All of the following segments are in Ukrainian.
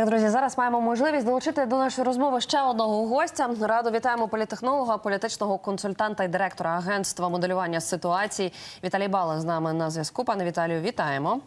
Так, друзі, зараз маємо можливість долучити до нашої розмови ще одного гостя. Радо вітаємо політехнолога, політичного консультанта і директора агентства моделювання ситуацій Віталій Бала з нами на зв'язку. Пане Віталію, вітаємо.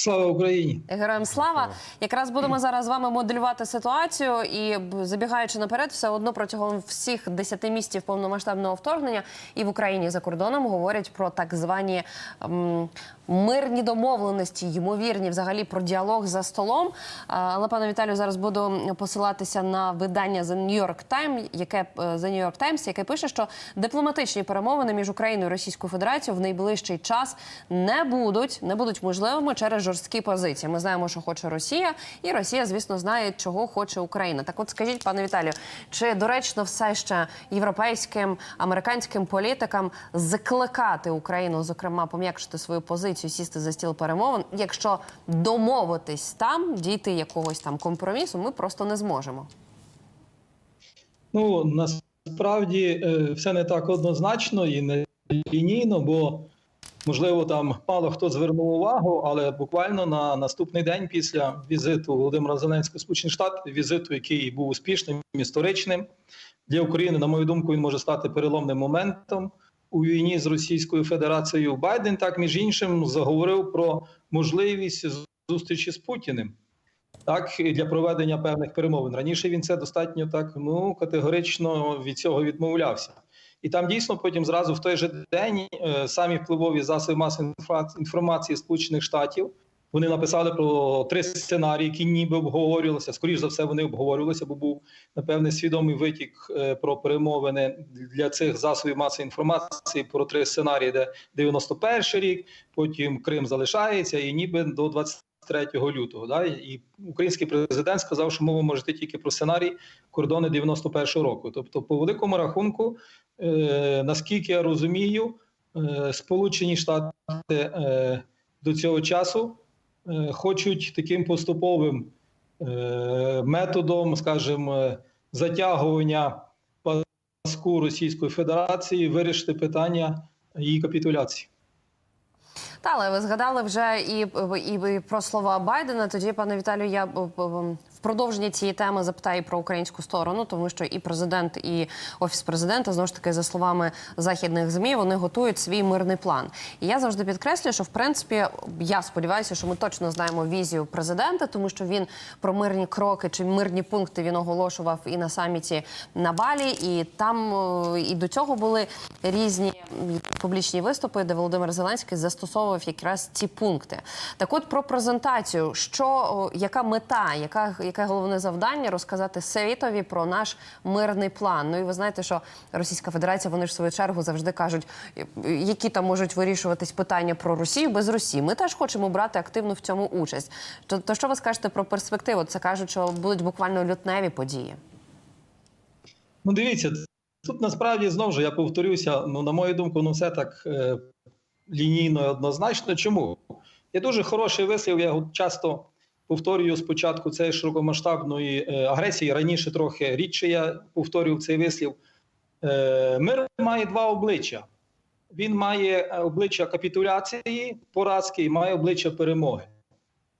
Слава Україні! Героям слава! Якраз будемо зараз з вами моделювати ситуацію і забігаючи наперед, все одно протягом всіх 10 місяців повномасштабного вторгнення і в Україні і за кордоном говорять про так звані м, мирні домовленості, ймовірні взагалі про діалог за столом. Але пане Віталію, зараз буду посилатися на видання The New York Times, яке е, The New York Times, яке пише, що дипломатичні перемовини між Україною і Російською Федерацією в найближчий час не будуть, не будуть можливими через жорсткі позиції. Ми знаємо, що хоче Росія, і Росія, звісно, знає, чого хоче Україна. Так, от скажіть, пане Віталію, чи доречно все ще європейським американським політикам закликати Україну, зокрема, пом'якшити свою позицію, сісти за стіл перемовин, якщо домовитись там, дійти якогось там компромісу, ми просто не зможемо. Ну насправді е, все не так однозначно і не лінійно, бо можливо там мало хто звернув увагу, але буквально на наступний день після візиту Володимира Зеленського Сполучені Штати, візиту, який був успішним, історичним для України, на мою думку, він може стати переломним моментом у війні з Російською Федерацією. Байден так між іншим заговорив про можливість зустрічі з Путіним. Так, для проведення певних перемовин. Раніше він це достатньо так ну категорично від цього відмовлявся. І там дійсно потім зразу в той же день е, самі впливові засоби масової інформації Сполучених Штатів вони написали про три сценарії, які ніби обговорювалися. Скоріше за все, вони обговорювалися, бо був напевне свідомий витік е, про перемовини для цих засобів масової інформації про три сценарії, де 91 рік, потім Крим залишається, і ніби до 20 3 лютого. Да? І український президент сказав, що мова може йти тільки про сценарій кордони 91-го року. Тобто, по великому рахунку, наскільки я розумію, е, Сполучені Штати е, до цього часу е, хочуть таким поступовим е, методом, скажімо, е, затягування паску Російської Федерації вирішити питання її капітуляції. Та, але ви згадали вже і, і, і про слова Байдена. Тоді, пане Віталію, я в продовженні цієї теми запитаю про українську сторону, тому що і президент, і офіс президента знову ж таки за словами західних змі, вони готують свій мирний план. І я завжди підкреслюю, що в принципі я сподіваюся, що ми точно знаємо візію президента, тому що він про мирні кроки чи мирні пункти він оголошував і на саміті на Балі, і там е, і до цього були різні публічні виступи, де Володимир Зеленський застосовував якраз ці пункти. Так, от про презентацію, що яка мета, яка яке головне завдання розказати світові про наш мирний план. Ну і ви знаєте, що Російська Федерація вони ж в свою чергу завжди кажуть, е, які там можуть вирішуватись питання про Росію без Росії. Ми теж хочемо брати активну в цьому участь. То, то що ви скажете про перспективу? Це кажуть, що будуть буквально лютневі події. Ну, дивіться, тут насправді знову ж я повторюся. Ну, на мою думку, ну все так е, лінійно і однозначно. Чому? Є дуже хороший вислів, я часто повторюю спочатку цієї широкомасштабної е, агресії. Раніше трохи рідше я повторював цей вислів. Е, мир має два обличчя. Він має е, обличчя капітуляції, поразки і має обличчя перемоги.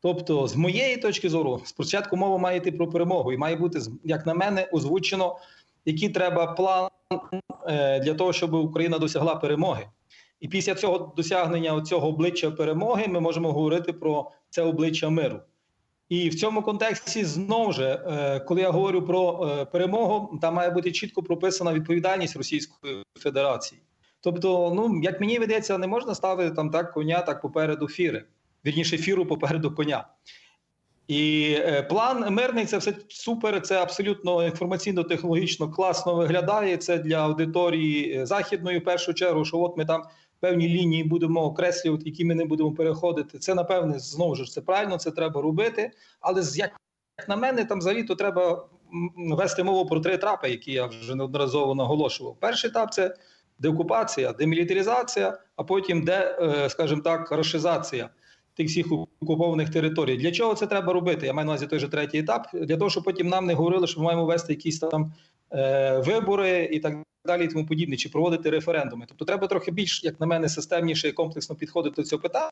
Тобто, з моєї точки зору, спочатку мова має йти про перемогу, і має бути, як на мене, озвучено, який треба план для того, щоб Україна досягла перемоги. І після цього досягнення цього обличчя перемоги ми можемо говорити про це обличчя миру. І в цьому контексті знову ж, е, коли я говорю про е, перемогу, там має бути чітко прописана відповідальність Російської Федерації. Тобто, ну як мені видається, не можна ставити там так коня, так попереду фіри. Вірніше, фіру попереду коня. І е, план мирний це все супер. Це абсолютно інформаційно-технологічно класно виглядає. Це для аудиторії західної в першу чергу, що от ми там певні лінії будемо окреслювати, які ми не будемо переходити. Це напевне знову ж це правильно, це треба робити. Але з як на мене, там то треба вести мову про три етапи, які я вже неодноразово наголошував. Перший етап це деокупація, демілітаризація, а потім де, е, скажімо так, рашизація тих всіх окупованих територій. Для чого це треба робити? Я маю на увазі той же третій етап. Для того, щоб потім нам не говорили, що ми маємо вести якісь там е, вибори і так далі, і тому подібне, чи проводити референдуми. Тобто, треба трохи більш, як на мене, системніше і комплексно підходити до цього питання.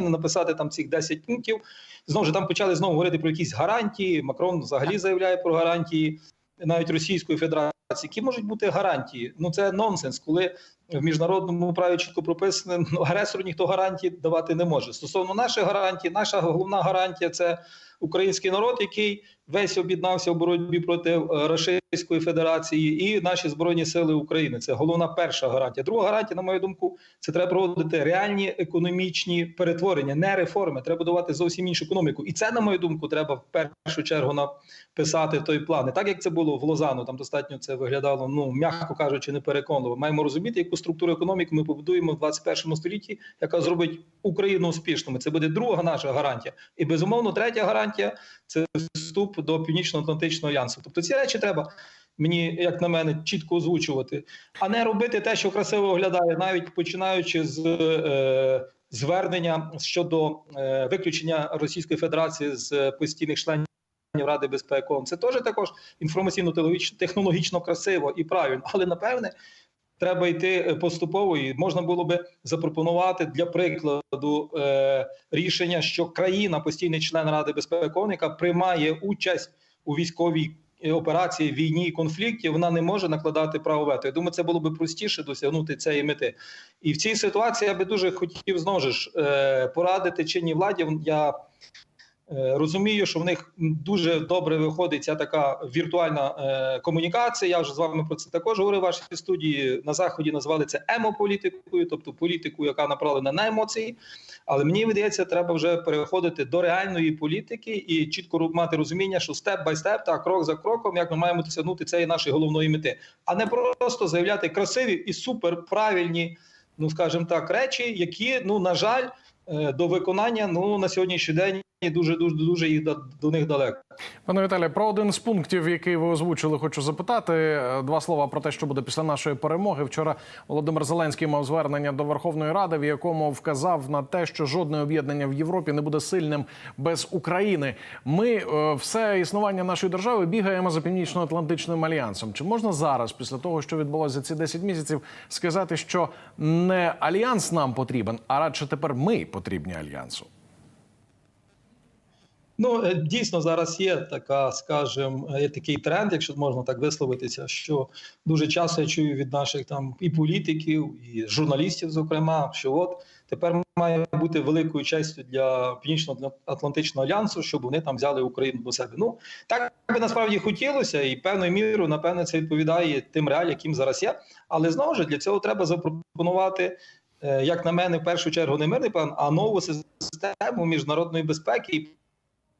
не написати там цих 10 пунктів. Знову ж там почали знову говорити про якісь гарантії. Макрон взагалі заявляє про гарантії навіть Російської Федерації. Які можуть бути гарантії? Ну це нонсенс, коли в міжнародному праві чітко прописано, ну, агресору ніхто гарантії давати не може. Стосовно наших гарантій, наша головна гарантія це український народ, який весь об'єднався в боротьбі проти е, Російської Федерації, і наші збройні сили України. Це головна перша гарантія. Друга гарантія, на мою думку, це треба проводити реальні економічні перетворення, не реформи. Треба будувати зовсім іншу економіку. І це, на мою думку, треба в першу чергу написати в той план. І так як це було в Лозану, там достатньо це виглядало, ну м'яко кажучи, непереконливо. Маємо розуміти, яку структуру економіки ми побудуємо в 21 столітті, яка зробить Україну успішною. Це буде друга наша гарантія. І безумовно, третя гарантія це вступ до Північно-Атлантичного альянсу. Тобто ці речі треба. Мені, як на мене, чітко озвучувати, а не робити те, що красиво виглядає, навіть починаючи з е, звернення щодо е, виключення Російської Федерації з постійних членів Ради безпеки. Це теж також інформаційно-технологічно технологічно красиво і правильно, але напевне. Треба йти поступово, і можна було би запропонувати для прикладу е, рішення, що країна, постійний член Ради безпеки, яка приймає участь у військовій е, операції, війні і конфлікті, вона не може накладати право вето. Я думаю, це було би простіше досягнути цієї мети. І в цій ситуації я би дуже хотів знову ж е, порадити чинній владі. Я Е, Розумію, що в них дуже добре виходить ця така віртуальна е, комунікація. Я вже з вами про це також говорив в вашій студії. На заході назвали це емополітикою, тобто політикою, яка направлена на емоції. Але мені видається, треба вже переходити до реальної політики і чітко мати розуміння, що степ бай степ, та крок за кроком, як ми маємо досягнути цієї нашої головної мети, а не просто заявляти красиві і суперправильні, ну скажімо так, речі, які ну на жаль е, до виконання ну на сьогоднішній день дуже дуже дуже їх до, до них далеко. Пане Віталій, про один з пунктів, який ви озвучили, хочу запитати Е, два слова про те, що буде після нашої перемоги. Вчора Володимир Зеленський мав звернення до Верховної Ради, в якому вказав на те, що жодне об'єднання в Європі не буде сильним без України. Ми е, все існування нашої держави бігаємо за північно-атлантичним альянсом. Чи можна зараз, після того, що відбулося за ці 10 місяців, сказати, що не альянс нам потрібен, а радше тепер ми потрібні альянсу? Ну е, дійсно зараз є така, скажем, є такий тренд, якщо можна так висловитися, що дуже часто я чую від наших там і політиків, і журналістів, зокрема, що от тепер має бути великою честю для Північно-Атлантичного альянсу, щоб вони там взяли Україну до себе. Ну так би насправді хотілося, і певною мірою, напевне, це відповідає тим реаліям, яким зараз є. Але знову ж для цього треба запропонувати. е, Як на мене, в першу чергу не мирний план, а нову систему міжнародної безпеки і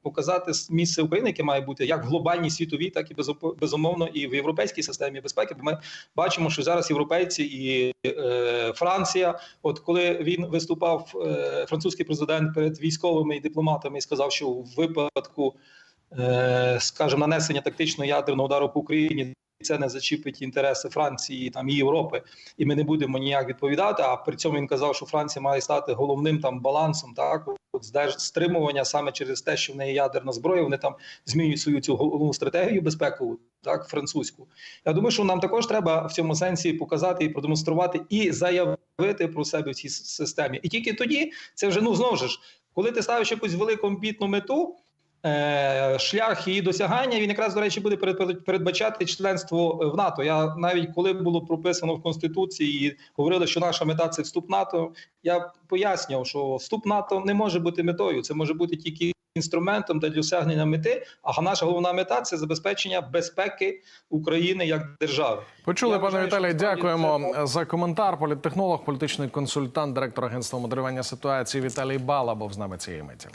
показати місце України, яке має бути як глобальній світовій, так і безумовно і в європейській системі безпеки. Бо ми бачимо, що зараз європейці і е, Франція, от коли він виступав, е, французький президент перед військовими і дипломатами і сказав, що в випадку, е, скажімо, нанесення тактичного ядерного удару по Україні. Це не зачіпить інтереси Франції там і Європи, і ми не будемо ніяк відповідати. А при цьому він казав, що Франція має стати головним там балансом, так от стримування саме через те, що в неї ядерна зброя. Вони там змінюють свою цю головну стратегію безпекову, так французьку. Я думаю, що нам також треба в цьому сенсі показати і продемонструвати і заявити про себе в цій системі. І тільки тоді це вже ну знову ж, коли ти ставиш якусь велику амбітну мету. Е, Шлях її досягання він якраз до речі буде перед- передбачати членство в НАТО. Я навіть коли було прописано в конституції, і говорили, що наша мета це вступ НАТО. Я пояснював, що вступ НАТО не може бути метою. Це може бути тільки інструментом для досягнення мети. А наша головна мета це забезпечення безпеки України як держави. Почули, Я пане Віталій. Дякуємо це- за коментар. Політтехнолог, політичний консультант, директор агентства моделювання ситуації Віталій Балабов з нами цієї миті.